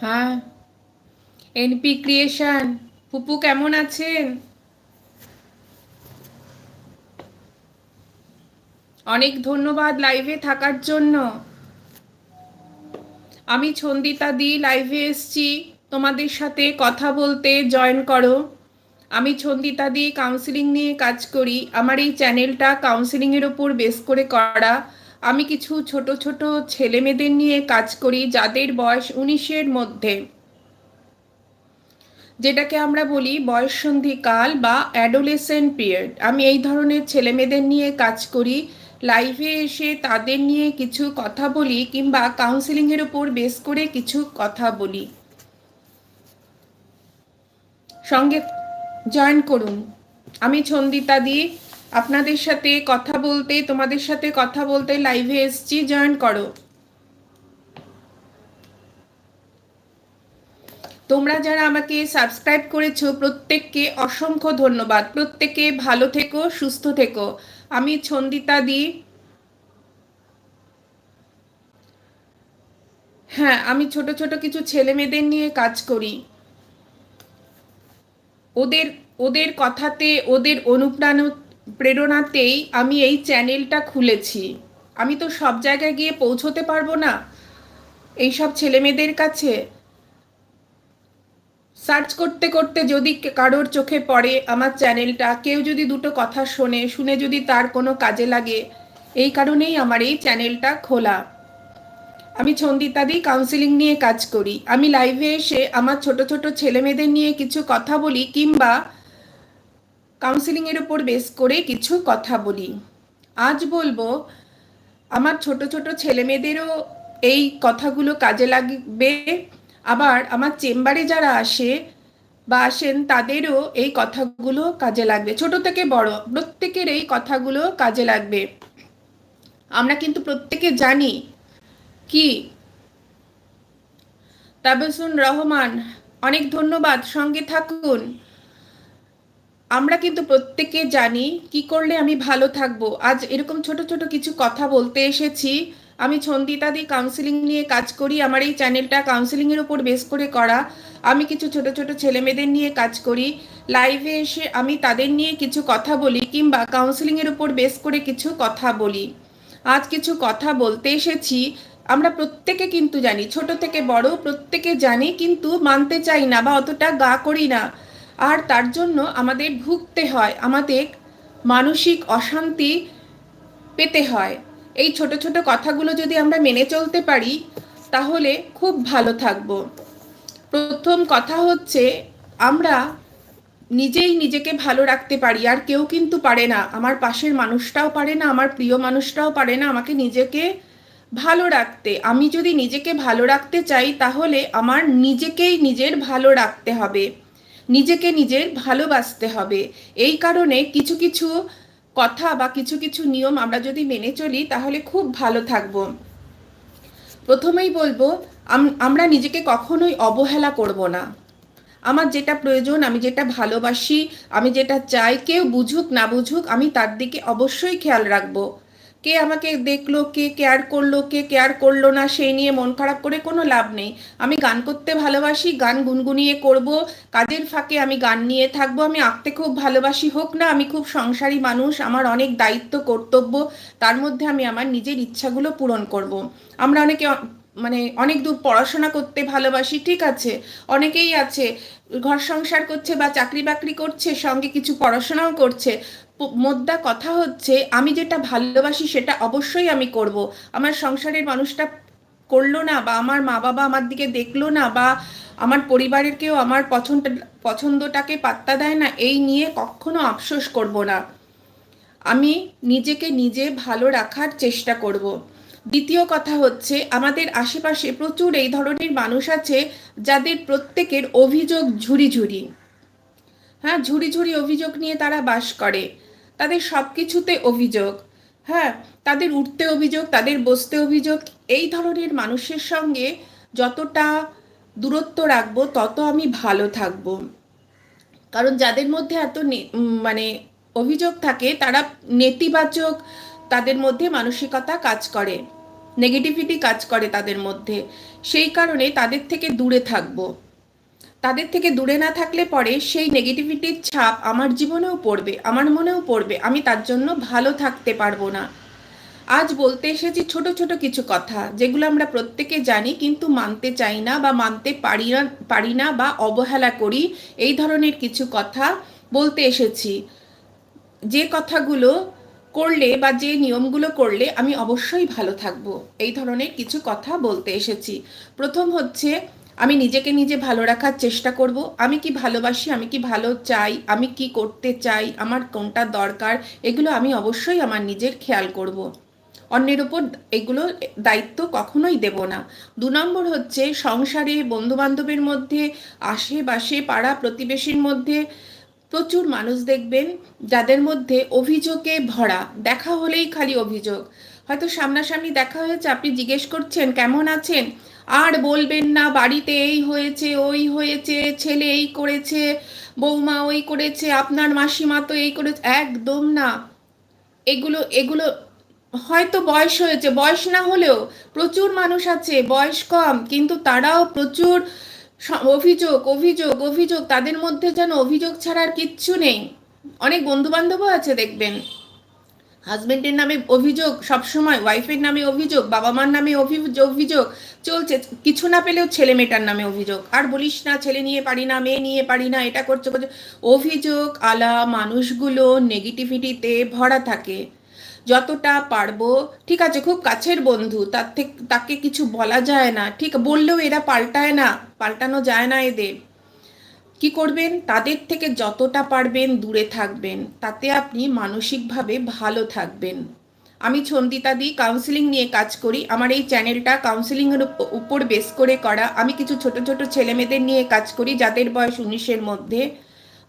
হ্যাঁ। NP creation পুপু কেমন আছেন? অনেক ধন্যবাদ লাইভে থাকার জন্য। আমি ছন্দিতা দি লাইভে এসছি। তোমাদের সাথে কথা বলতে জয়েন করো। আমি ছন্দিতা দি কাউন্সিলিং নিয়ে কাজ করি। আমার এই চ্যানেলটা কাউন্সিলিংয়ের ওপর বেস করে করা। আমি কিছু ছোট ছোট ছেলে মেয়েদের নিয়ে কাজ করি, যাদের বয়স উনিশের মধ্যে। যেটাকে আমরা বলি বয়ঃসন্ধিকাল বা অ্যাডোলেসেন্ট পিরিয়ড। আমি এই ধরনের ছেলে মেয়েদের নিয়ে কাজ করি, লাইভে এসে তাদের নিয়ে কিছু কথা বলি কিংবা কাউন্সিলিংয়ের উপর বেস করে কিছু কথা বলি। সঙ্গে জয়েন করুন। আমি ছন্দিতা দি আপনাদের সাথে কথা বলতে, তোমাদের সাথে কথা বলতে লাইভে এসছি। জয়েন করো। তোমরা যারা আমাকে সাবস্ক্রাইব করেছ, প্রত্যেককে অসংখ্য ধন্যবাদ। প্রত্যেকে ভালো থেকো, সুস্থ থেকো। আমি ছন্দিতা দি। হ্যাঁ আমি ছোট ছোট কিছু ছেলে মেয়েদের নিয়ে কাজ করি। ওদের ওদের কথাতে, ওদের অনুপ্রাণ প্রেরণাতেই আমি এই চ্যানেলটা খুলেছি। আমি তো সব জায়গায় গিয়ে পৌঁছতে পারব না। এইসব ছেলে মেয়েদের কাছে সার্চ করতে করতে যদি কারোর চোখে পড়ে আমার চ্যানেলটা, কেউ যদি দুটো কথা শোনে, শুনে যদি তার কোনো কাজে লাগে, এই কারণেই আমার এই চ্যানেলটা খোলা। আমি ছন্দিতাদি কাউন্সিলিং নিয়ে কাজ করি। আমি লাইভে এসে আমার ছোট ছোট ছেলে মেয়েদের নিয়ে কিছু কথা বলি কিংবা কাউন্সিলিংয়ের উপর বেস করে কিছু কথা বলি। আজ বলব, আমার ছোট ছোট ছেলে মেয়েদেরও এই কথাগুলো কাজে লাগবে। আবার আমার চেম্বারে যারা আসে বা আসেন, তাদেরও এই কথাগুলো কাজে লাগবে। ছোট থেকে বড়, প্রত্যেকের এই কথাগুলো কাজে লাগবে। আমরা কিন্তু প্রত্যেকে জানি কি? তাবেসুন রহমান, অনেক ধন্যবাদ। সঙ্গে থাকুন। আমরা কিন্তু প্রত্যেকে জানি কি করলে আমি ভালো থাকব। আজ এরকম ছোট ছোট কিছু কথা বলতে এসেছি। আমি ছন্দিতাদি কাউন্সিলিং নিয়ে কাজ করি। আমার এই চ্যানেলটা কাউন্সিলিংয়ের উপর বেস করে করা। আমি কিছু ছোট ছোট ছেলে মেয়েদের নিয়ে কাজ করি। লাইভে এসে আমি তাদের নিয়ে কিছু কথা বলি কিংবা কাউন্সিলিংয়ের উপর বেস করে কিছু কথা বলি। আজ কিছু কথা বলতে এসেছি। আমরা প্রত্যেকে কিন্তু জানি, ছোট থেকে বড় প্রত্যেকে জানি, কিন্তু মানতে চাই না বা অতটা গা করি না। আর তার জন্য আমাদের ভুগতে হয়, আমাদের মানসিক অশান্তি পেতে হয়। এই ছোট ছোট কথাগুলো যদি আমরা মেনে চলতে পারি, তাহলে খুব ভালো থাকব। প্রথম কথা হচ্ছে, আমরা নিজেই নিজেকে ভালো রাখতে পারি, আর কেউ কিন্তু পারে না। আমার পাশের মানুষটাও পারে না, আমার প্রিয় মানুষটাও পারে না আমাকে নিজেকে ভালো রাখতে। আমি যদি নিজেকে ভালো রাখতে চাই, তাহলে আমার নিজেকেই নিজের ভালো রাখতে হবে। নিজেকে নিজের ভালোবাসতে হবে। এই কারণে কিছু কিছু কথা বা কিছু কিছু নিয়ম আমরা যদি মেনে চলি, তাহলে খুব ভালো থাকব। প্রথমেই বলব আমরা নিজেকে কখনোই অবহেলা করব না। আমার যেটা প্রয়োজন, আমি যেটা ভালোবাসি, আমি যেটা চাই, কেউ বুঝুক না বুঝুক, আমি তার দিকে অবশ্যই খেয়াল রাখব। কে আমাকে দেখল, কে কেয়ার করল, কে কেয়ার করল না, সেই নিয়ে মন খারাপ করে কোনো লাভ নেই আমি গান করতে ভালোবাসি, গান গুনগুনিয়ে করব, কাজের ফাঁকে আমি গান নিয়ে থাকব, আমি আঁকতে খুব ভালোবাসি, হোক না, আমি খুব সংসারী মানুষ, আমার অনেক দায়িত্ব, কর্তব্য, তার মধ্যে আমি আমার নিজের ইচ্ছাগুলো পূরণ করব। আমরা অনেকে মানে অনেক দূর পড়াশোনা করতে ভালোবাসি, ঠিক আছে। অনেকেই আছে, ঘর সংসার করছে বা চাকরি বাকরি করছে, সঙ্গে কিছু পড়াশোনাও করছে। মোদ্দা কথা হচ্ছে, আমি যেটা ভালোবাসি সেটা অবশ্যই আমি করব। আমার সংসারের মানুষটা করল না বা আমার মা বাবা আমার দিকে দেখল না বা আমার পরিবারের কেউ আমার পছন্দ, পছন্দটাকে পাত্তা দেয় না, এই নিয়ে কখনো আফসোস করব না। আমি নিজেকে নিজে ভালো রাখার চেষ্টা করব। দ্বিতীয় কথা হচ্ছে, আমাদের আশেপাশে প্রচুর এই ধরনের মানুষ আছে যাদের প্রত্যেকের অভিযোগ ঝুড়ি ঝুড়ি। হ্যাঁ ঝুড়ি ঝুড়ি অভিযোগ নিয়ে তারা বাস করে। তাদের সব কিছুতে অভিযোগ। হ্যাঁ তাদের উঠতে অভিযোগ, তাদের বসতে অভিযোগ। এই ধরনের মানুষের সঙ্গে যতটা দূরত্ব রাখব, তত আমি ভালো থাকব। কারণ যাদের মধ্যে এত মানে অভিযোগ থাকে, তারা নেতিবাচক তাদের মধ্যে মানসিকতা কাজ করে নেগেটিভিটি কাজ করে তাদের মধ্যে। সেই কারণে তাদের থেকে দূরে থাকব। তাদের থেকে দূরে না থাকলে পরে সেই নেগেটিভিটির ছাপ আমার জীবনেও পড়বে, আমার মনেও পড়বে, আমি তার জন্য ভালো থাকতে পারব না। আজ বলতে এসেছি ছোট ছোট কিছু কথা, যেগুলো আমরা প্রত্যেকে জানি কিন্তু মানতে চাই না বা মানতে পারি না পারি না বা অবহেলা করি, এই ধরনের কিছু কথা বলতে এসেছি। যে কথাগুলো করলে বা যে নিয়মগুলো করলে আমি অবশ্যই ভালো থাকব। এই ধরনের কিছু কথা বলতে এসেছি। প্রথম হচ্ছে, আমি নিজেকে নিজে ভালো রাখার চেষ্টা করব। আমি কি ভালোবাসি, আমি কি ভালো চাই, আমি কি করতে চাই, আমার কোনটা দরকার, এগুলো আমি অবশ্যই আমার নিজের খেয়াল করব। অন্যের উপর এগুলো দায়িত্ব কখনোই দেব না। দু নম্বর হচ্ছে, সংসারে বন্ধুবান্ধবের মধ্যে, আশেপাশে পাড়া প্রতিবেশীর মধ্যে প্রচুর মানুষ দেখবেন যাদের মধ্যে অভিযোগে ভরা, দেখা হলেই খালি অভিযোগ। হয়তো সামনাসামনি দেখা হয়েছে, আপনি জিজ্ঞেস করছেন, কেমন আছেন? আর বলবেন না, বাড়িতে এই হয়েছে, ওই হয়েছে, ছেলে এই করেছে, বৌমা ওই করেছে, আপনার মাসিমা তো এই করেছে। একদম না। এগুলো এগুলো হয়তো বয়স হয়েছে, বয়স না হলেও প্রচুর মানুষ আছে, বয়স কম, কিন্তু তারাও প্রচুর অভিযোগ অভিযোগ অভিযোগ। তাদের মধ্যে যেন অভিযোগ ছাড়ার কিচ্ছু নেই। অনেক বন্ধু বান্ধবও আছে, দেখবেন। হাজবেন্ডের নামে অভিযোগ, সবসময় ওয়াইফের নামে অভিযোগ বাবা মার নামে অভিযোগ অভিযোগ চলছে। কিছু না পেলেও ছেলে মেয়েটার নামে অভিযোগ। আর বলিস না, ছেলে নিয়ে পারি না, মেয়ে নিয়ে পারি না, এটা করছে অভিযোগ, আলা মানুষগুলো নেগেটিভিটিতে ভরা থাকে। যতটা পারব, ঠিক আছে, খুব কাছের বন্ধু, তার থেকে, তাকে কিছু বলা যায় না, ঠিক, বললেও এরা পাল্টায় না, পাল্টানো যায় না এদের। কি করবেন? তাদের থেকে যতটা পারবেন দূরে থাকবেন, তাতে আপনি মানসিকভাবে ভালো থাকবেন। আমি ছন্দিতা দি কাউন্সিলিং নিয়ে কাজ করি। আমার এই চ্যানেলটা কাউন্সিলিংয়ের উপর বেস করে করা। আমি কিছু ছোট ছোট ছেলে মেয়েদের নিয়ে কাজ করি, যাদের বয়স উনিশের মধ্যে।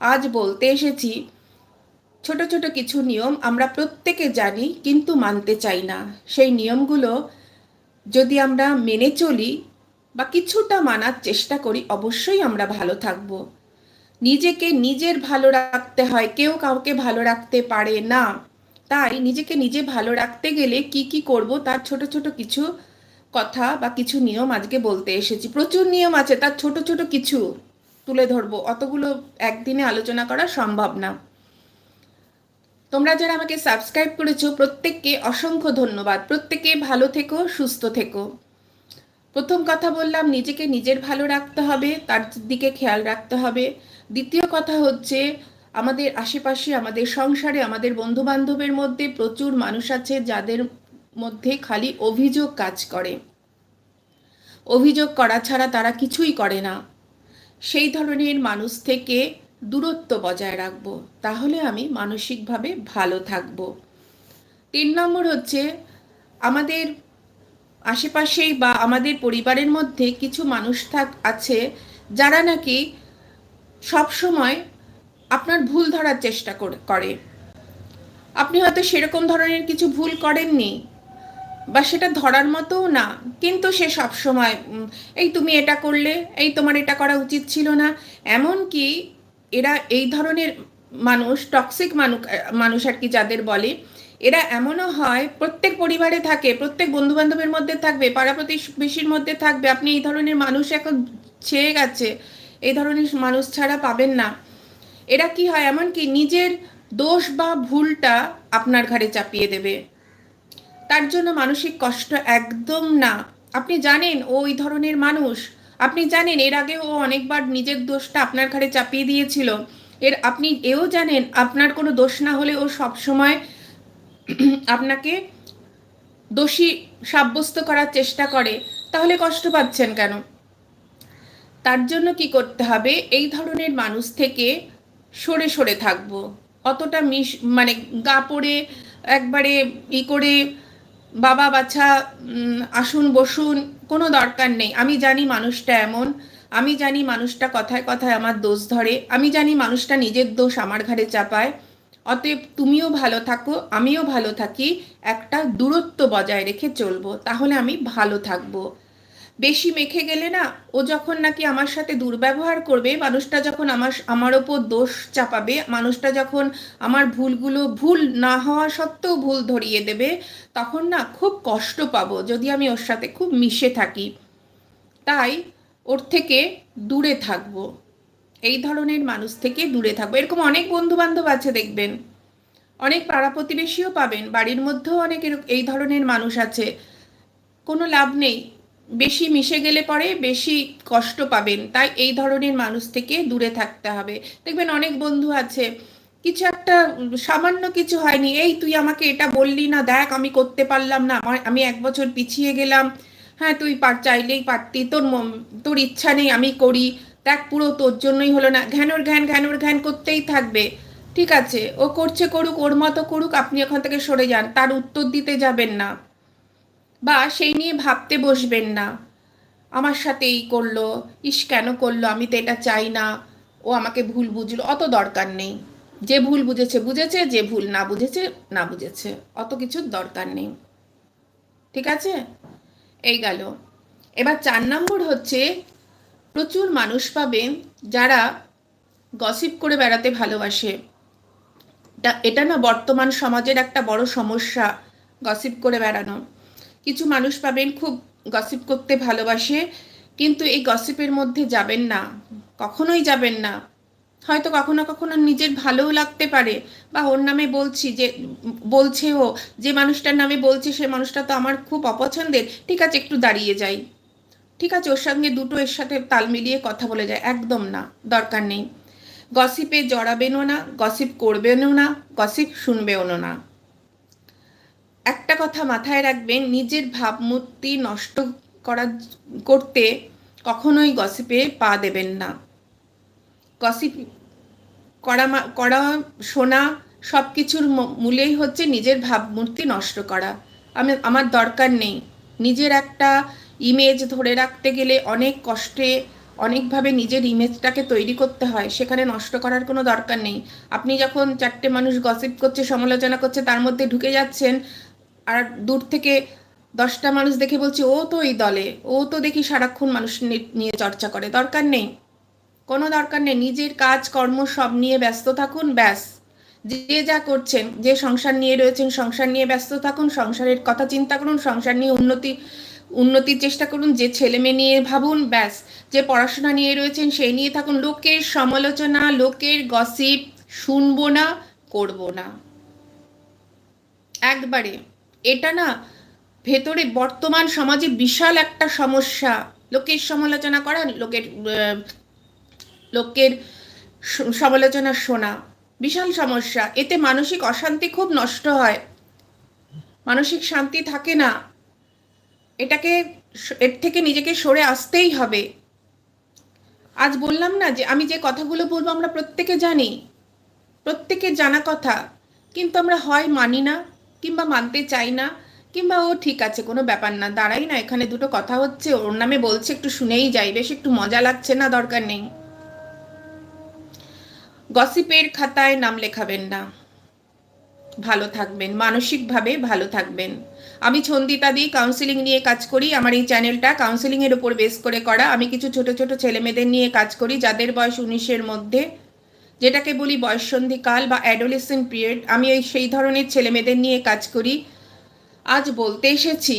আজ বলতে এসেছি ছোট ছোট কিছু নিয়ম আমরা প্রত্যেকে জানি কিন্তু মানতে চাই না। সেই নিয়মগুলো যদি আমরা মেনে চলি বা কিছুটা মানার চেষ্টা করি, অবশ্যই আমরা ভালো থাকব। নিজেকে নিজের ভালো রাখতে হয়, কেউ কাউকে ভালো রাখতে পারে না। তাই নিজেকে নিজে ভালো রাখতে গেলে কি কি করব তার ছোট ছোট কিছু কথা বা কিছু নিয়ম আজকে বলতে এসেছি। প্রচুর নিয়ম আছে, তার ছোট ছোট কিছু তুলে ধরবো। অতগুলো একদিনে আলোচনা করা সম্ভব না। তোমরা যারা আমাকে সাবস্ক্রাইব করেছ, প্রত্যেককে অসংখ্য ধন্যবাদ। প্রত্যেকে ভালো থেকো, সুস্থ থেকো। প্রথম কথা বললাম, নিজেকে নিজের ভালো রাখতে হবে, তার দিকে খেয়াল রাখতে হবে। দ্বিতীয় কথা হচ্ছে, আমাদের আশেপাশে, আমাদের সংসারে, আমাদের বন্ধু বান্ধবের মধ্যে প্রচুর মানুষ আছে যাদের মধ্যে খালি অভিযোগ কাজ করে। অভিযোগ করা ছাড়া তারা কিছুই করে না। সেই ধরনের মানুষ থেকে দূরত্ব বজায় রাখব, তাহলে আমি মানসিকভাবে ভালো থাকব। তিন নম্বর হচ্ছে, আমাদের আশেপাশেই বা আমাদের পরিবারের মধ্যে কিছু মানুষ থাক, আছে যারা নাকি সবসময় আপনার ভুল ধরার চেষ্টা করে আপনি হয়তো সেরকম ধরনের কিছু ভুল করেননি বা সেটা ধরার মতোও না, কিন্তু সে সবসময় এই তুমি এটা করলে, এই তোমার এটা করা উচিত ছিল না। এমন কি এরা এই ধরনের মানুষ টক্সিক মানুষ মানুষ আর কি যাদের বলে, এরা এমনও হয়, প্রত্যেক পরিবারে থাকে, প্রত্যেক বন্ধু বান্ধবের মধ্যে থাকবে, পাড়া প্রতিবেশীর মধ্যে থাকবে, আপনি এই ধরনের মানুষ এখন ছেয়ে গেছে, এই ধরনের মানুষ ছাড়া পাবেন না। এরা কি হয়, এমনকি নিজের দোষ বা ভুলটা আপনার ঘাড়ে চাপিয়ে দেবে। তার জন্য মানসিক কষ্ট একদম না। আপনি জানেন ওই ধরনের মানুষ। আপনি জানেন, এর আগে ও অনেকবার নিজের দোষটা আপনার ঘাড়ে চাপিয়ে দিয়েছিল। এর, আপনি এও জানেন, আপনার কোনো দোষ না হলে ও সবসময় আপনাকে দোষী সাব্যস্ত করার চেষ্টা করে। তাহলে কষ্ট পাচ্ছেন কেন? তার জন্য কি করতে হবে? এই ধরনের মানুষ থেকে সরে সরে থাকব। অতটা মিশ মানে গা পড়ে, একবারে ই করে বাবা বাচ্চা আসুন, বসুন, কোনো দরকার নেই। আমি জানি মানুষটা এমন। আমি জানি মানুষটা কথায় কথায় আমার দোষ ধরে। আমি জানি মানুষটা নিজের দোষ আমার ঘাড়ে চাপায়। অতএব তুমিও ভালো থাকো, আমিও ভালো থাকি। একটা দূরত্ব বজায় রেখে চলবো। তাহলে আমি ভালো থাকব। বেশি মেখে গেলে না, ও যখন নাকি আমার সাথে দুর্ব্যবহার করবে, মানুষটা যখন আমার আমার ওপর দোষ চাপাবে, মানুষটা যখন আমার ভুলগুলো ভুল না হওয়া সত্ত্বেও ভুল ধরিয়ে দেবে, তখন না খুব কষ্ট পাবো যদি আমি ওর সাথে খুব মিশে থাকি। তাই ওর থেকে দূরে থাকব। এই ধরনের মানুষ থেকে দূরে থাকব। এরকম অনেক বন্ধু বান্ধব আছে দেখবেন। অনেক পাড়া প্রতিবেশীও পাবেন। বাড়ির মধ্যেও অনেক এই ধরনের মানুষ আছে। কোনো লাভ নেই। বেশি মিশে গেলে পরে বেশি কষ্ট পাবেন। তাই এই ধরনের মানুষ থেকে দূরে থাকতে হবে। দেখবেন অনেক বন্ধু আছে, কিছু একটা সামান্য কিছু হয়নি, এই তুই আমাকে এটা বললি না, দেখ আমি করতে পারলাম না আমি এক বছর পিছিয়ে গেলাম। হ্যাঁ তুই পার, চাইলেই পারতি, তোর তোর ইচ্ছা নেই, আমি করি। দেখ পুরো তোর জন্যই হলো না। ঘ্যানোর ঘ্যান ঘ্যানোর ঘ্যান করতেই থাকবে। ঠিক আছে, ও করছে করুক, ওর মতো করুক, আপনি ওখান থেকে সরে যান, তার উত্তর দিতে যাবেন না। বা সেই নিয়ে ভাবতে বসবেন না। আমার সাথে এই করল, ইস কেন করল, আমি তো এটা চাই না। ও আমাকে ভুল বুঝলো, অত দরকার নেই। যে ভুল বুঝেছে বুঝেছে, যে ভুল না বুঝেছে না বুঝেছে, অত কিছুর দরকার নেই। ঠিক আছে? এই গেল। এবার চার নম্বর হচ্ছে, প্রচুর মানুষ পাবেন যারা গসিপ করে বেড়াতে ভালোবাসে। এটা না বর্তমান সমাজের একটা বড় সমস্যা গসিপ করে বেড়ানো। কিছু মানুষ পাবেন খুব গসিপ করতে ভালোবাসে, কিন্তু এই গসিপের মধ্যে যাবেন না, কখনোই যাবেন না। হয়তো কখনো কখনো নিজের ভালোও লাগতে পারে, বা ওর নামে বলছি যে, বলছে ও, যে মানুষটার নামে বলছে সে মানুষটা তো আমার খুব অপছন্দের, ঠিক আছে, একটু দাঁড়িয়ে যাই। ঠিক আছে, ওর সঙ্গে দুটো এর সাথে তাল মিলিয়ে কথা বলে যায়, একদম না, দরকার নেই। গসিপে জড়াবেনও না গসিপ করবেনও না গসিপ শুনবেও না। একটা কথা মাথায় রাখবেন, নিজের ভাবমূর্তি নষ্ট করা, করতে কখনোই গসিপে পা দেবেন না। গসিপ করা করা, শোনা সব কিছুর মূলেই হচ্ছে নিজের ভাবমূর্তি নষ্ট করা। আমি, আমার দরকার নেই। নিজের একটা ইমেজ ধরে রাখতে গেলে অনেক কষ্টে, অনেকভাবে নিজের ইমেজটাকে তৈরি করতে হয়, সেখানে নষ্ট করার কোনো দরকার নেই। আপনি যখন চারটে মানুষ গসিপ করছে, সমালোচনা করছে, তার মধ্যে ঢুকে যাচ্ছেন আর দূর থেকে দশটা মানুষ দেখে বলছে, ও তো এই দলে, ও তো দেখি সারাক্ষণ মানুষ নিয়ে চর্চা করে। দরকার নেই। কোনো দরকার নেই। নিজের কাজ, কর্ম সব নিয়ে ব্যস্ত থাকুন, ব্যাস। যে যা করছেন, যে সংসার নিয়ে রয়েছেন, সংসার নিয়ে ব্যস্ত থাকুন, সংসারের কথা চিন্তা করুন, সংসার নিয়ে উন্নতি, উন্নতির চেষ্টা করুন, যে ছেলে মেয়ে নিয়ে ভাবুন, ব্যাস। যে পড়াশোনা নিয়ে রয়েছেন, সেই নিয়ে থাকুন। লোকের সমালোচনা, লোকের গসিপ শুনব না, করব না। একবারে। এটা না ভেতরে বর্তমান সমাজে বিশাল একটা সমস্যা। লোকের সমালোচনা করা, লোকের লোকের সমালোচনা শোনা বিশাল সমস্যা। এতে মানসিক অশান্তি খুব নষ্ট হয়। মানসিক শান্তি থাকে না। এটাকে এর থেকে নিজেকে সরে আসতেই হবে। আজ বললাম না যে আমি যে কথাগুলো বলব আমরা প্রত্যেকে জানি প্রত্যেকের জানা কথা, কিন্তু আমরা হয় মানি না। কিংবা মানতে চাই না, কিংবা ও ঠিক আছে, কোনো ব্যাপার না, দাঁড়াই না, এখানে দুটো কথা হচ্ছে, ওর নামে বলছে, একটু শুনেই যাই, বেশ একটু মজা লাগছে না, দরকার নেই। গসিপের খাতায় নাম লেখাবেন না। ভালো থাকবেন, মানসিকভাবে ভালো থাকবেন। আমি ছন্দিতা দিই কাউন্সিলিং নিয়ে কাজ করি, আমার এই চ্যানেলটা কাউন্সিলিংয়ের উপর বেস করে করা। আমি কিছু ছোট ছোট ছেলেমেয়েদের নিয়ে কাজ করি, যাদের বয়স উনিশের মধ্যে যেটাকে বলি বয়ঃসন্ধিকাল বা অ্যাডোলেসেন্ট পিরিয়ড, আমি এই সেই ধরনের ছেলেমেয়েদের নিয়ে কাজ করি। আজ বলতে এসেছি,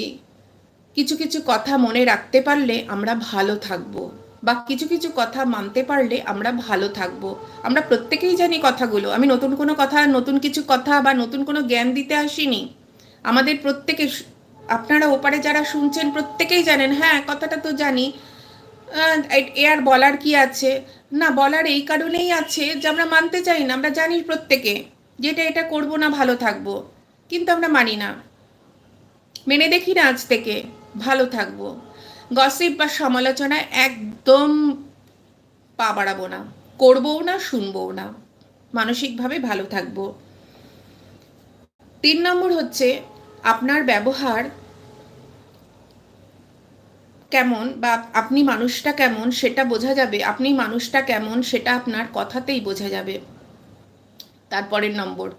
কিছু কিছু কথা মনে রাখতে পারলে আমরা ভালো থাকব বা কিছু কিছু কথা মানতে পারলে আমরা ভালো থাকব। আমরা প্রত্যেকেই জানি কথাগুলো। আমি নতুন কোনো কথা, নতুন কিছু কথা বা নতুন কোনো জ্ঞান দিতে আসিনি। আমাদের প্রত্যেকে আপনারা ওপারে যারা শুনছেন প্রত্যেকেই জানেন হ্যাঁ কথাটা তো জানি। এ আর বলার কি আছে? না, বলার এই কারণেই আছে যে আমরা মানতে চাই না, আমরা জানি প্রত্যেকে যেটা এটা করব না, ভালো থাকব। কিন্তু আমরা মানি না। মেনে দেখি না আজ থেকে, ভালো থাকব। গসিপ বা সমালোচনায় একদম পা বাড়াবো না, করবও না, শুনবও না। মানসিকভাবে ভালো থাকব। তিন নম্বর হচ্ছে, আপনার ব্যবহার কেমন বা আপনি মানুষটা কেমন সেটা বোঝা যাবে। আপনি মানুষটা কেমন সেটা আপনার কথাতেই বোঝা যাবে। তারপরের নম্বর।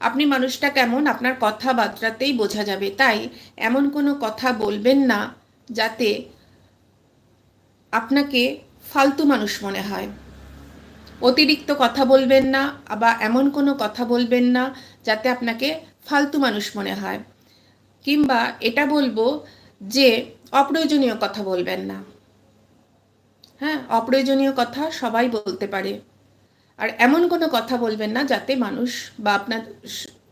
আপনি মানুষটা কেমন আপনার কথাবার্তাতেই বোঝা যাবে। তাই এমন কোনো কথা বলবেন না যাতে আপনাকে ফালতু মানুষ মনে হয়। অতিরিক্ত কথা বলবেন না বা এমন কোনো কথা বলবেন না যাতে আপনাকে ফালতু মানুষ মনে হয়। কিংবা এটা বলব যে অপ্রয়োজনীয় কথা বলবেন না। হ্যাঁ অপ্রয়োজনীয় কথা সবাই বলতে পারে। আর এমন কোনো কথা বলবেন না যাতে মানুষ বা আপনার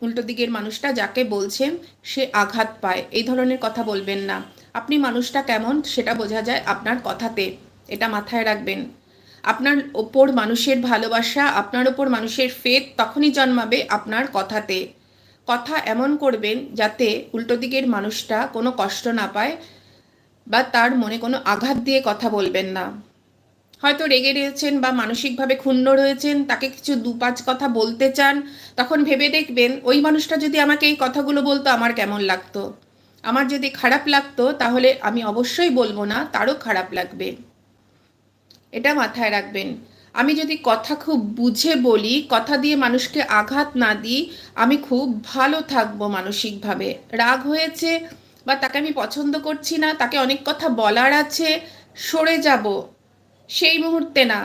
উল্টো দিকের মানুষটা যাকে বলছেন সে আঘাত পায়। এই ধরনের কথা বলবেন না। আপনি মানুষটা কেমন সেটা বোঝা যায় আপনার কথাতে। এটা মাথায় রাখবেন। আপনার ওপর মানুষের ভালোবাসা, আপনার ওপর মানুষের ফেদ তখনই জন্মাবে আপনার কথাতে। কথা এমন করবেন যাতে উল্টো দিকের মানুষটা কোনো কষ্ট না পায় বা তার মনে কোনো আঘাত দিয়ে কথা বলবেন না। হয়তো রেগে রয়েছেন বা মানসিকভাবে ক্ষুণ্ণ রয়েছেন, তাকে কিছু দু পাঁচ কথা বলতে চান, তখন ভেবে দেখবেন, ওই মানুষটা যদি আমাকে এই কথাগুলো বলতো, আমার কেমন লাগতো? আমার যদি খারাপ লাগতো, তাহলে আমি অবশ্যই বলব না, তারও খারাপ লাগবে। এটা মাথায় রাখবেন। আমি যদি কথা খুব বুঝে বলি, কথা দিয়ে মানুষকে আঘাত না দিই, আমি খুব ভালো থাকব মানসিকভাবে। রাগ হয়েছে বা তাকে আমি পছন্দ করছি না, তাকে অনেক কথা বলার আছে, সরে যাব। সেই মুহূর্তে না,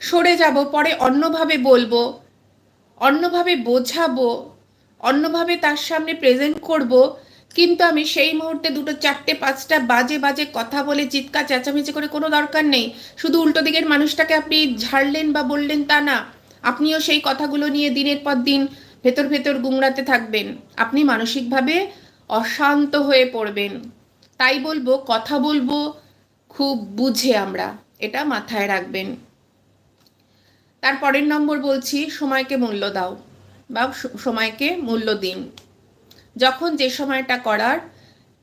সরে যাব, পরে অন্যভাবে বলব, অন্যভাবে বোঝাবো, অন্যভাবে তার সামনে প্রেজেন্ট করব। কিন্তু আমি সেই মুহূর্তে দুটো, চারটে, পাঁচটা বাজে বাজে কথা বলে চিৎকার, চেঁচামেচি করে কোনো দরকার নেই। শুধু উল্টো দিকের মানুষটাকে আপনি ঝাড়লেন বা বললেন তা না, আপনিও সেই কথাগুলো নিয়ে দিনের পর দিন ভেতর ভেতর গুমড়াতে থাকবেন। আপনি মানসিকভাবে অশান্ত হয়ে পড়বেন। তাই বলব, কথা বলব, খুব বুঝে আমরা। এটা মাথায় রাখবেন। তারপরের নম্বর বলছি, সময়কে মূল্য দাও বা সময়কে মূল্য দিন। যখন যে সময়টা করার,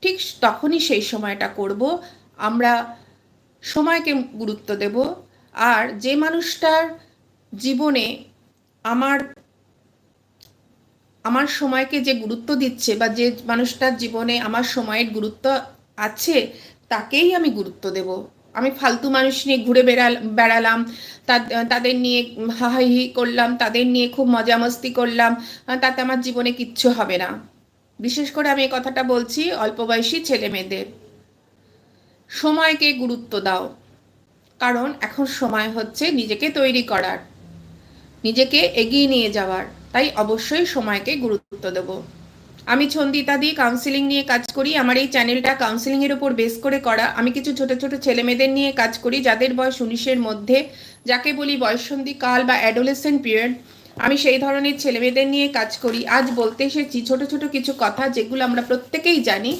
ঠিক তখনই সেই সময়টা করব। আমরা সময়কে গুরুত্ব দেব। আর যে মানুষটার জীবনে আমার আমার সময়কে যে গুরুত্ব দিচ্ছে বা যে মানুষটার জীবনে আমার সময়ের গুরুত্ব আছে, তাকেই আমি গুরুত্ব দেব। আমি ফালতু মানুষ নিয়ে ঘুরে বেড়াল, বেড়ালাম তাদের নিয়ে হাহাহি করলাম, তাদের নিয়ে খুব মজা মস্তি করলাম তাতে আমার জীবনে কিচ্ছু হবে না। বিশেষ করে আমি এই কথাটা বলছি অল্প বয়সী ছেলে মেয়েদের। সময়কে গুরুত্ব দাও, কারণ এখন সময় হচ্ছে নিজেকে তৈরি করার, নিজেকে এগিয়ে নিয়ে যাওয়ার। তাই অবশ্যই সময়কে গুরুত্ব দেব। আমি ছন্দিতা দিয়ে কাউন্সিলিং নিয়ে কাজ করি। আমার এই চ্যানেলটা কাউন্সিলিংয়ের উপর বেস করে করা। আমি কিছু ছোট ছোট ছেলে মেয়েদের নিয়ে কাজ করি, যাদের বয়স উনিশের মধ্যে। যাকে বলি বয়সন্ধি, কাল বা অ্যাডোলেসেন্ট পিরিয়ড আমি সেই ধরনের ছেলেমেয়েদের নিয়ে কাজ করি। আজ বলতে এসেছি ছোট ছোট কিছু কথা, যেগুলো আমরা প্রত্যেকেই জানি,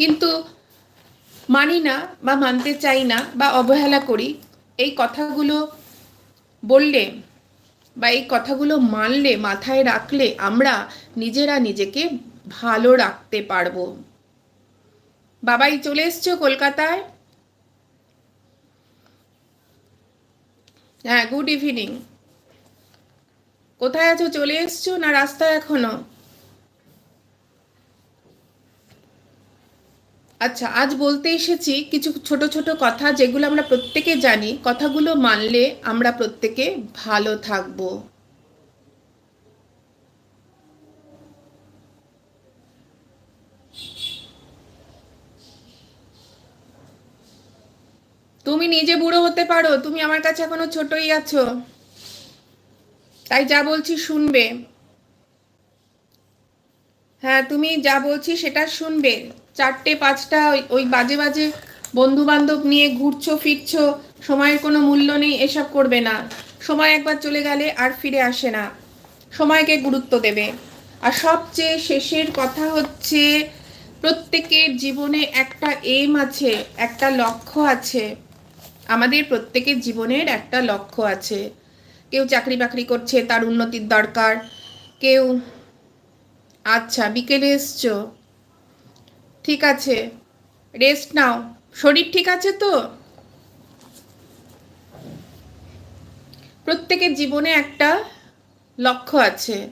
কিন্তু মানি না বা মানতে চাই না বা অবহেলা করি। এই কথাগুলো বললে বা এই কথাগুলো মানলে, মাথায় রাখলে আমরা নিজেরা নিজেকে ভালো রাখতে পারব। বাবাই চলে এসছো কলকাতায়। হ্যাঁ গুড ইভিনিং কোথায় আছো? চলে এসছো না রাস্তায় এখনও? আচ্ছা আজ বলতে এসেছি কিছু ছোট ছোট কথা যেগুলো আমরা প্রত্যেকে জানি। কথাগুলো মানলে আমরা প্রত্যেকে ভালো থাকব। তুমি নিজে বুড়ো হতে পারো, তুমি আমার কাছে এখনও ছোটই আছো। তাই যা বলছি শুনবে। হ্যাঁ তুমি যা বলছি সেটা শুনবে। চারটে, পাঁচটা, ওই বাজে বাজে বন্ধু বান্ধব নিয়ে ঘুরছো, ফিরছো, সময়ের কোনো মূল্য নেই, এসব করবে না। সময় একবার চলে গেলে আর ফিরে আসে না। সময়কে গুরুত্ব দেবে। আর সবচেয়ে শেষের কথা হচ্ছে, প্রত্যেকের জীবনে একটা এম আছে, একটা লক্ষ্য আছে। আমাদের প্রত্যেকের জীবনের একটা লক্ষ্য আছে। কেউ চাকরি বাকরি করছে, তার উন্নতির দরকার। কেউ আচ্ছা বিকেলে এসছো। ঠিক আছে রেস্ট নাও। শরীর ঠিক আছে তো? প্রত্যেকের জীবনে একটা লক্ষ্য আছে।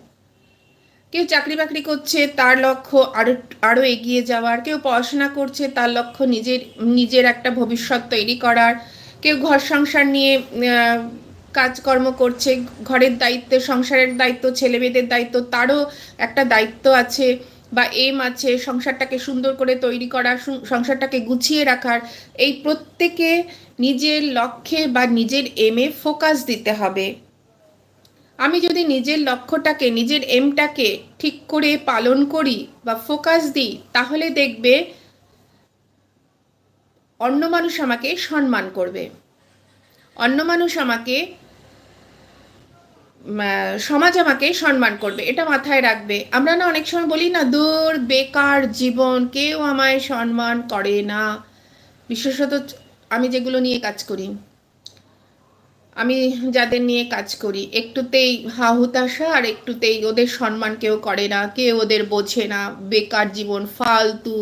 কেউ চাকরি বাকরি করছে, তার লক্ষ্য আরও আরও এগিয়ে যাওয়ার। কেউ পড়াশোনা করছে, তার লক্ষ্য নিজের নিজের একটা ভবিষ্যৎ তৈরি করার। কেউ ঘর সংসার নিয়ে কাজকর্ম করছে, ঘরের দায়িত্ব, সংসারের দায়িত্ব ছেলে মেয়েদের দায়িত্ব, তারও একটা দায়িত্ব আছে বা এম আছে সংসারটাকে সুন্দর করে তৈরি করা সংসারটাকে গুছিয়ে রাখার। এই প্রত্যেকে নিজের লক্ষ্যে বা নিজের এমে ফোকাস দিতে হবে। আমি যদি নিজের লক্ষ্যটাকে, নিজের এমটাকে ঠিক করে পালন করি বা ফোকাস দিই, তাহলে দেখবে অন্য মানুষ আমাকে সম্মান করবে। অন্য মানুষ আমাকে সমাজ আমাকে সম্মান করবে, এটা মাথায় রাখবে। আমরা না অনেক সময় বলি না, দূর, বেকার জীবন, কেউ আমায় সম্মান করে না। বিশেষত আমি যেগুলো নিয়ে কাজ করি, আমি যাদের নিয়ে কাজ করি, একটুতেই হা হুতাশা আর একটুতেই ওদের সম্মান কেউ করে না, কেউ ওদের বোঝে না, বেকার জীবন, ফালতু,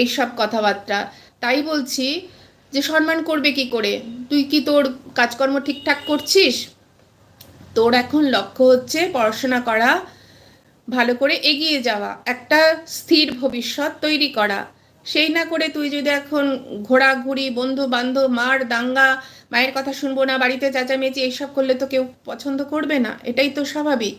এইসব কথাবার্তা। তাই বলছি যে, সম্মান করবে কি করে? তুই কি তোর কাজকর্ম ঠিকঠাক করছিস? তোর এখন লক্ষ্য হচ্ছে পড়াশোনা করা, ভালো করে এগিয়ে যাওয়া, একটা স্থির ভবিষ্যৎ তৈরি করা। সেই না করে তুই যদি এখন ঘোরাঘুরি বন্ধু বান্ধব মার, দাঙ্গা, মায়ের কথা শুনব না, বাড়িতে চেঁচামেচি, এইসব করলে তো কেউ পছন্দ করবে না, এটাই তো স্বাভাবিক।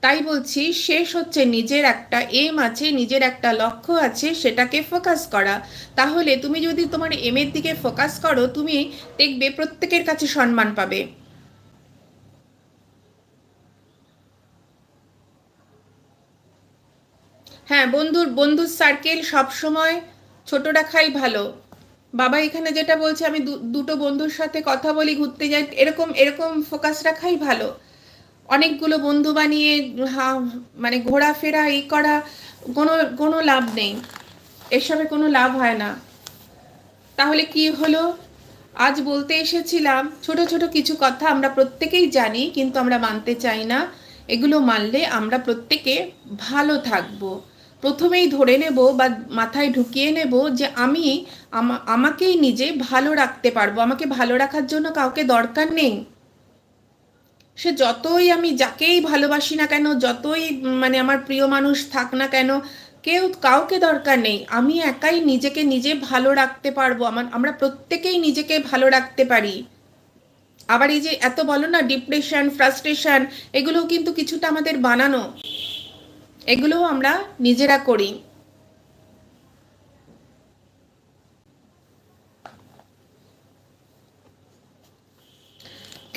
তাই বলছি, শেষ হচ্ছে নিজের একটা এম আছে, নিজের একটা লক্ষ্য আছে, সেটাকে ফোকাস করা। তাহলে তুমি যদি তোমার এমের দিকে ফোকাস করো, তুমি দেখবে প্রত্যেকের কাছে সম্মান পাবে। হ্যাঁ বন্ধুর বন্ধুর সার্কেল সব সময় ছোট রাখাই ভালো। বাবা এখানে যেটা বলছে, আমি দুটো বন্ধুর সাথে কথা বলি, ঘুরতে যাই, এরকম এরকম ফোকাস রাখাই ভালো। অনেকগুলো বন্ধু বানিয়ে, হা মানে ঘোরাফেরা এই করা, কোনো কোনো লাভ নেই। এসবে কোনো লাভ হয় না। তাহলে কি হলো? আজ বলতে এসেছিলাম, ছোট ছোট কিছু কথা আমরা প্রত্যেকেই জানি, কিন্তু আমরা মানতে চাই না। এগুলো মানলে আমরা প্রত্যেকে ভালো থাকব। প্রথমেই ধরে নেব বা মাথায় ঢুকিয়ে নেব যে আমি আমাকেই নিজে ভালো রাখতে পারব। আমাকে ভালো রাখার জন্য কাউকে দরকার নেই। সে যতই আমি যাকেই ভালোবাসি না কেন, যতই মানে আমার প্রিয় মানুষ থাক না কেন, কেউ কাউকে দরকার নেই। আমি একাই নিজেকে নিজে ভালো রাখতে পারব। আমার, আমরা প্রত্যেকেই নিজেকে ভালো রাখতে পারি। আবার এই যে এত বলো না, ডিপ্রেশন, ফ্রাস্ট্রেশন, এগুলোও কিন্তু কিছুটা আমাদের বানানো। এগুলোও আমরা নিজেরা করি।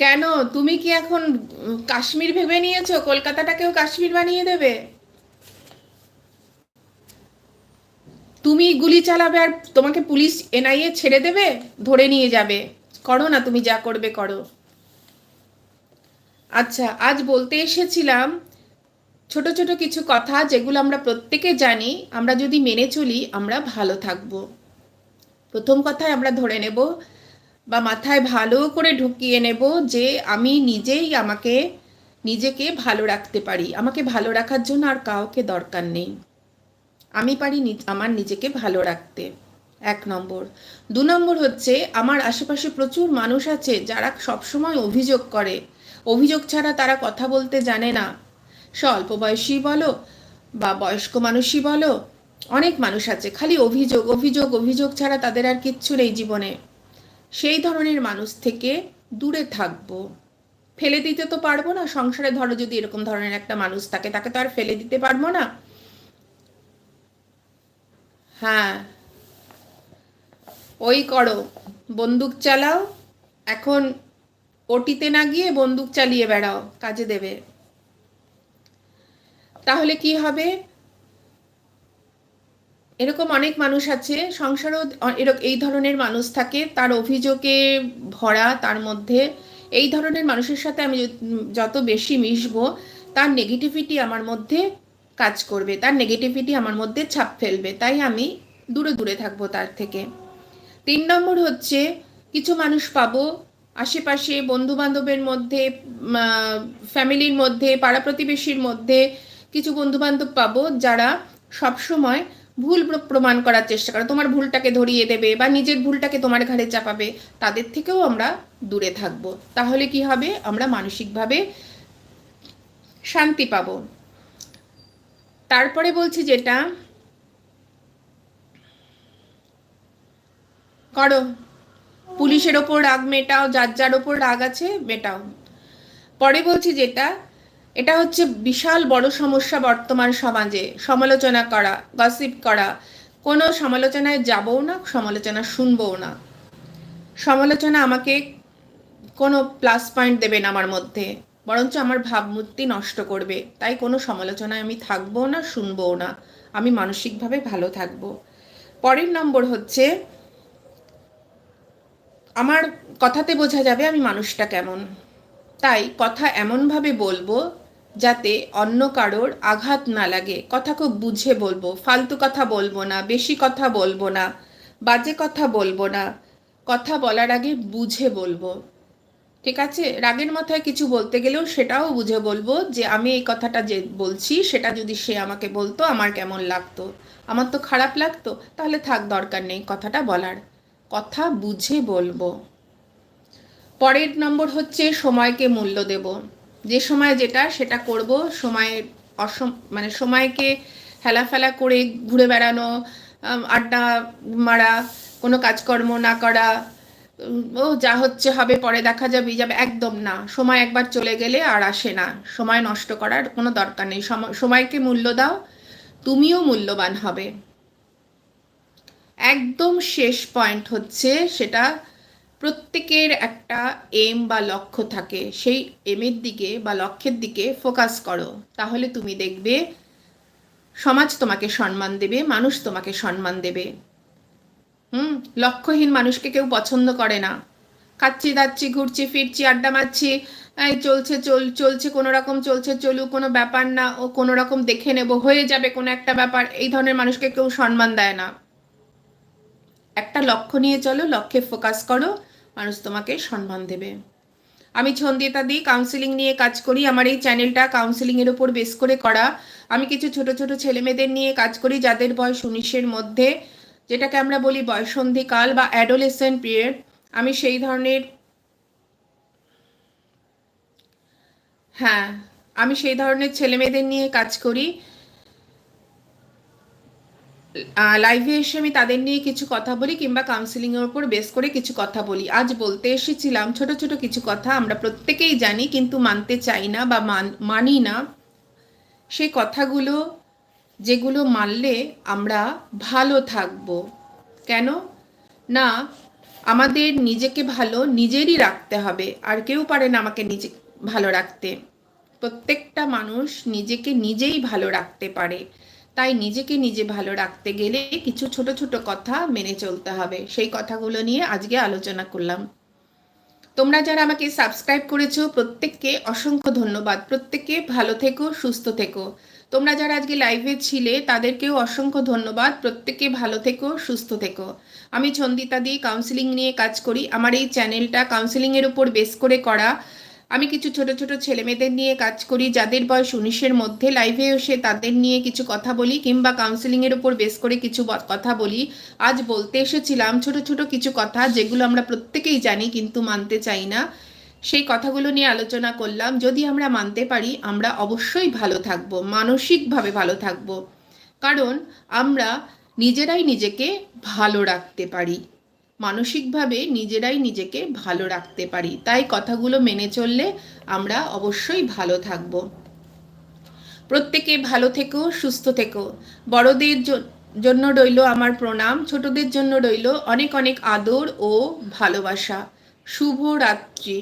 কেন? তুমি কি এখন কাশ্মীর ভেবে নিয়েছো? কলকাতাটাকেও কাশ্মীর বানিয়ে দেবে? তুমি গুলি চালাবে আর তোমাকে পুলিশ এনআইএ ছেড়ে দেবে? ধরে নিয়ে যাবে। করো না, তুমি যা করবে করো। আচ্ছা আজ বলতে এসেছিলাম ছোট ছোট কিছু কথা যেগুলো আমরা প্রত্যেকে জানি, আমরা যদি মেনে চলি, আমরা ভালো থাকব। প্রথম কথায় আমরা ধরে নেব বা মাথায় ভালো করে ঢুকিয়ে নেব যে আমি নিজেই আমাকে, নিজেকে ভালো রাখতে পারি। আমাকে ভালো রাখার জন্য আর কাউকে দরকার নেই। আমি পারি আমার নিজেকে ভালো রাখতে। এক নম্বর। দু নম্বর হচ্ছে, আমার আশেপাশে প্রচুর মানুষ আছে যারা সবসময় অভিযোগ করে। অভিযোগ ছাড়া তারা কথা বলতে জানে না। সে অল্প বয়সী বলো বা বয়স্ক মানুষই বলো, অনেক মানুষ আছে, খালি অভিযোগ অভিযোগ অভিযোগ ছাড়া তাদের আর কিচ্ছু নেই জীবনে। সেই ধরনের মানুষ থেকে দূরে থাকব। ফেলে দিতে তো পারব না, সংসারে ধরো যদি এরকম ধরনের একটা মানুষ থাকে, তাকে তো আর ফেলে দিতে পারব না। হ্যাঁ ওই করো, বন্দুক চালাও, এখন ওটিতে না গিয়ে বন্দুক চালিয়ে বেড়াও, কাজে দেবে। তাহলে কি হবে? এরকম অনেক মানুষ আছে, সংসারও এই ধরনের মানুষ থাকে, তার অভিযোগে ভরা তার মধ্যে। এই ধরনের মানুষের সাথে আমি যত বেশি মিশবো, তার নেগেটিভিটি আমার মধ্যে কাজ করবে, তার নেগেটিভিটি আমার মধ্যে ছাপ ফেলবে, তাই আমি দূরে দূরে থাকব তার থেকে। তিন নম্বর হচ্ছে, কিছু মানুষ পাবো, আশেপাশে বন্ধু বান্ধবের মধ্যে ফ্যামিলির মধ্যে পাড়া প্রতিবেশীর মধ্যে কিছু বন্ধু বান্ধব পাবো যারা সবসময় ভুল প্রমাণ করার চেষ্টা করে। তোমার ভুলটাকে ধরিয়ে দেবে বা নিজের ভুলটাকে তোমার ঘাড়ে চাপাবে, তাদের থেকেও আমরা দূরে থাকব। তাহলে কি হবে? আমরা মানসিকভাবে শান্তি পাব। তারপরে বলছি যেটা, করো। পুলিশের ওপর রাগ মেটাও, যার যার ওপর রাগ আছে, মেটাও। পরে বলছি যেটা এটা হচ্ছে বিশাল বড় সমস্যা বর্তমান সমাজে। সমালোচনা করা গসিপ করা। কোনো সমালোচনায় যাবও না, সমালোচনা শুনবও না। সমালোচনা আমাকে কোনো প্লাস পয়েন্ট দেবে না আমার মধ্যে। বরঞ্চ আমার ভাবমূর্তি নষ্ট করবে। তাই কোনো সমালোচনায় আমি থাকব না শুনব না। আমি মানসিকভাবে ভালো থাকব। পরের নম্বর হচ্ছে, আমার কথাতে বোঝা যাবে আমি মানুষটা কেমন। তাই কথা এমনভাবে বলব যাতে অন্য কারোর আঘাত না লাগে। কথা খুব বুঝে বলব। ফালতু কথা বলব না, বেশি কথা বলব না, বাজে কথা বলব না, কথা বলার আগে বুঝে বলব। ঠিক আছে? রাগের মাথায় কিছু বলতে গেলেও সেটাও বুঝে বলব যে আমি এই কথাটা যে বলছি, সেটা যদি সে আমাকে বলতো, আমার কেমন লাগতো? আমার তো খারাপ লাগতো। তাহলে থাক, দরকার নেই কথাটা বলার। কথা বুঝে বলব। পরের নম্বর হচ্ছে, সময়কে মূল্য দেব। যে সময় যেটা, সেটা করব, সময় অসম মানে সময়কে হেলাফেলা করে ঘুরে বেড়ানো আড্ডা মারা, কোনো কাজকর্ম না করা ও যা হচ্ছে হবে, পরে দেখা যাবে যাবে, একদম না। সময় একবার চলে গেলে আর আসে না। সময় নষ্ট করার কোনো দরকার নেই। সময়কে মূল্য দাও, তুমিও মূল্যবান হবে। একদম শেষ পয়েন্ট হচ্ছে সেটা প্রত্যেকের একটা এম বা লক্ষ্য থাকে। সেই এমের দিকে বা লক্ষ্যের দিকে ফোকাস করো। তাহলে তুমি দেখবে সমাজ তোমাকে সম্মান দেবে, মানুষ তোমাকে সম্মান দেবে। হুম? লক্ষ্যহীন মানুষকে কেউ পছন্দ করে না। খাচ্ছি, দাচ্ছি, ঘুরছি, ফিরছি, আড্ডা মারছি চলছে, চল, চলছে, কোনো রকম চলছে, চলুক, কোনো ব্যাপার না, ও কোনো রকম দেখে নেব, হয়ে যাবে কোনো একটা ব্যাপার, এই ধরনের মানুষকে কেউ সম্মান দেয় না। একটা লক্ষ্য নিয়ে চলো, লক্ষ্যে ফোকাস করো মানুষ তোমাকে সম্মান দেবে। আমি ছন্দিতা দিই কাউন্সিলিং নিয়ে কাজ করি। আমার এই চ্যানেলটা কাউন্সিলিংয়ের ওপর বেস করে করা। আমি কিছু ছোট ছোট ছেলেমেয়েদের নিয়ে কাজ করি যাদের বয়স উনিশের মধ্যে, যেটাকে আমরা বলি বয়সন্ধিকাল বা অ্যাডোলেসেন্ট পিরিয়ড আমি সেই ধরনের হ্যাঁ আমি সেই ধরনের ছেলেমেয়েদের নিয়ে কাজ করি। লাইভে এসে আমি তাদের নিয়ে কিছু কথা বলি কিংবা কাউন্সিলিংয়ের ওপর বেস করে কিছু কথা বলি। আজ বলতে এসেছিলাম ছোট ছোট কিছু কথা আমরা প্রত্যেকেই জানি কিন্তু মানতে চাই না বা মানি না। সেই কথাগুলো, যেগুলো মানলে আমরা ভালো থাকব। কেন? না, আমাদের নিজেকে ভালো নিজেরই রাখতে হবে। আর কেউ পারে না আমাকে নিজে, ভালো রাখতে। প্রত্যেকটা মানুষ নিজেকে নিজেই ভালো রাখতে পারে। তাই নিজেকে নিজে ভালো রাখতে গেলে কিছু ছোট ছোট কথা মেনে চলতে হবে। সেই কথাগুলো নিয়ে আজকে আলোচনা করলাম। তোমরা যারা আমাকে সাবস্ক্রাইব করেছ, প্রত্যেককে অসংখ্য ধন্যবাদ। প্রত্যেককে ভালো থেকো, সুস্থ থেকো। তোমরা যারা আজকে লাইভে ছিলে, তাদেরকেও অসংখ্য ধন্যবাদ। প্রত্যেকে ভালো থেকো, সুস্থ থেকো। আমি ছন্দিতা দিয়ে কাউন্সিলিং নিয়ে কাজ করি। আমার এই চ্যানেলটা কাউন্সিলিংয়ের উপর বেস করে করা। আমি কিছু ছোট ছোট ছেলেমেয়েদের নিয়ে কাজ করি, যাদের বয়স উনিশের মধ্যে। লাইভে এসে তাদের নিয়ে কিছু কথা বলি, কিংবা কাউন্সিলিংয়ের উপর বেস করে কিছু কথা বলি। আজ বলতে এসেছিলাম ছোট ছোট কিছু কথা, যেগুলো আমরা প্রত্যেকেই জানি কিন্তু মানতে চাই না। সেই কথাগুলো নিয়ে আলোচনা করলাম। যদি আমরা মানতে পারি, আমরা অবশ্যই ভালো থাকব, মানসিকভাবে ভালো থাকব। কারণ আমরা নিজেরাই নিজেকে ভালো রাখতে পারি। মানসিকভাবে নিজেরাই নিজেকে ভালো রাখতে পারি। তাই কথাগুলো মেনে চললে আমরা অবশ্যই ভালো থাকব। প্রত্যেকে ভালো থেকো, সুস্থ থেকো। বড়দের জন্য রইল আমার প্রণাম, ছোটদের জন্য রইল অনেক অনেক আদর ও ভালোবাসা। শুভ রাত্রি।